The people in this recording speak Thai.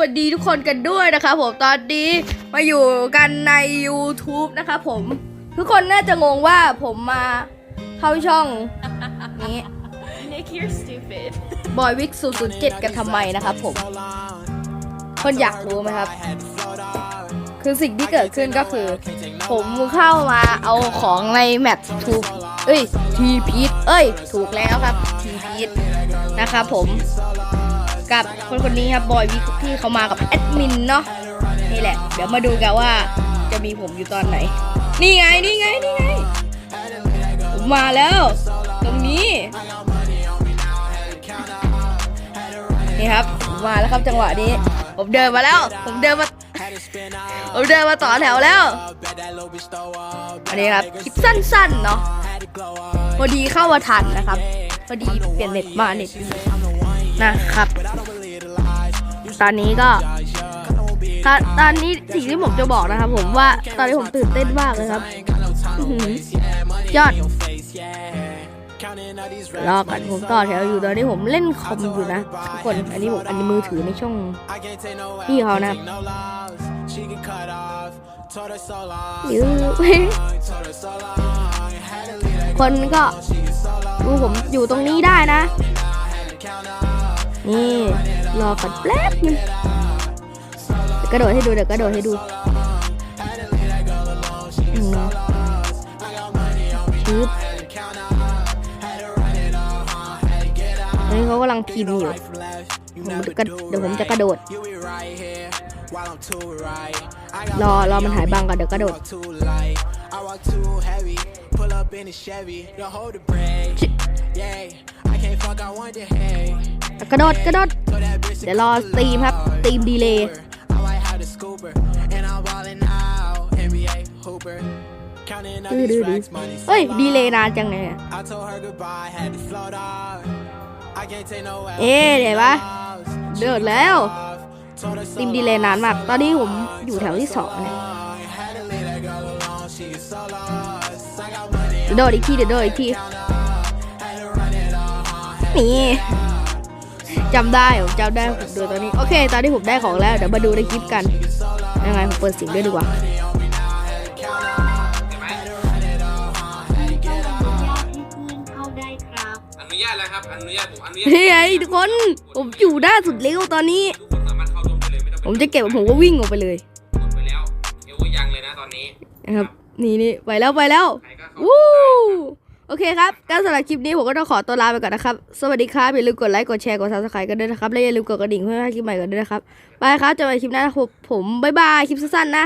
วัสดีทุกคนกันด้วยนะครับผมตอนนี้มาอยู่กันใน YouTube นะครับผมทุกคนน่าจะงงว่าผมมาเข้าช่องนี้ Nick, you're stupid. บอยวิก007กันทำไมนะครับผม คนอยากรู้ไหมครับ คือสิ่งที่เกิดขึ้นก็คือ ผมเข้ามาเอาของในแมปถูกเอ้ยทีพีทเอ้ย ถูกแล้วครับทีพีทนะครับผม กับคนคนนี้ครับบอยวิกที่เขามากับแอดมินเนาะนี่แหละ เดี๋ยวมาดูกันว่าจะมีผมอยู่ตอนไหน นี่ไงนี่ไงนี่ไงผมมาแล้ว ตรงนี้นี่ครับผมมาแล้วครับจังหวะนี้ ผมเดินมาแล้ว ผมเดินมาผมเดินมาต่อแถวแล้วอันนี้ครับคลิปสั้นๆเนาะพอดีเข้ามาทันนะครับพอดีเปลี่ยนเน็ตมาเน็ต นะครับ ตอนนี้ก็ตอนตอนนี้สิ่งที่ผมจะบอกนะครับผมว่าตอนนี้ผมตื่นเต้นมากเลยครับยอดรอกันผมต่อแถวอยู่ตอนนี้ผมเล่นคอมอยู่นะทุกคนอันนี้ผมอันนี้มือถือในช่องพี่เขานะยื้อคนก็ดูผมอยู่ตรงนี้ได้นะ นี่รอกันแป๊บนึงกระโดดให้ดูเดี๋ยวกระโดดให้ดูอืมชึบนนี้เขากำลังพิมพ์อยู่ผมจะเดี๋ยวผมจะกระโดด รอรอมันหายบังก่อนเดี๋ยวกระโดดชิ กระโดดกระโดดเดี๋ยวรอตีมครับตีมดีเลย์ ดื้อดื้อดื้อเฮ้ย ดีเลยนานจังเลยอะเอ๊ะเดี๋ยวปะเดือดแล้วตีมดีเลยนานมาก ตอนนี้ผมอยู่แถวที่สองเนี่ยเดี๋ยวโดดอีกทีเดี๋ยวโดดอีกทีนี่ จำได้ผมจำได้ผมดูตอนนี้ โอเค ตอนนี้ผมได้ของแล้ว เดี๋ยวมาดูในคลิปกัน ยังไง ผมเปิดเสียงด้วยดีกว่าอนุญาตแล้วครับ อนุญาตผมอนุญาตเฮ้ยทุกคน ผมอยู่ด้านสุดเร็วตอนนี้ทุกคนสามารถเข้าร่วมได้เลยไม่ต้องผมจะเก็บผมก็วิ่งออกไปเลยกดไปแล้วเดี๋ยวยังเลยนะตอนนี้ นะครับ นี่นี่ไปแล้วไปแล้วใครก็เข้าวู้ โอเคครับการสำหรับคลิปนี้ผมก็ต้องขอตัวลาไปก่อนนะครับ สวัสดีครับอย่าลืมกดไลค์กดแชร์กดซับสไครต์กันด้วยนะครับและอย่าลืมกดกระดิ่งเพื่อไม่ให้พลาดคลิปใหม่กันด้วยนะครับบายครับเจอกันคลิปหน้าครับผมบายบายคลิปสั้นๆนะ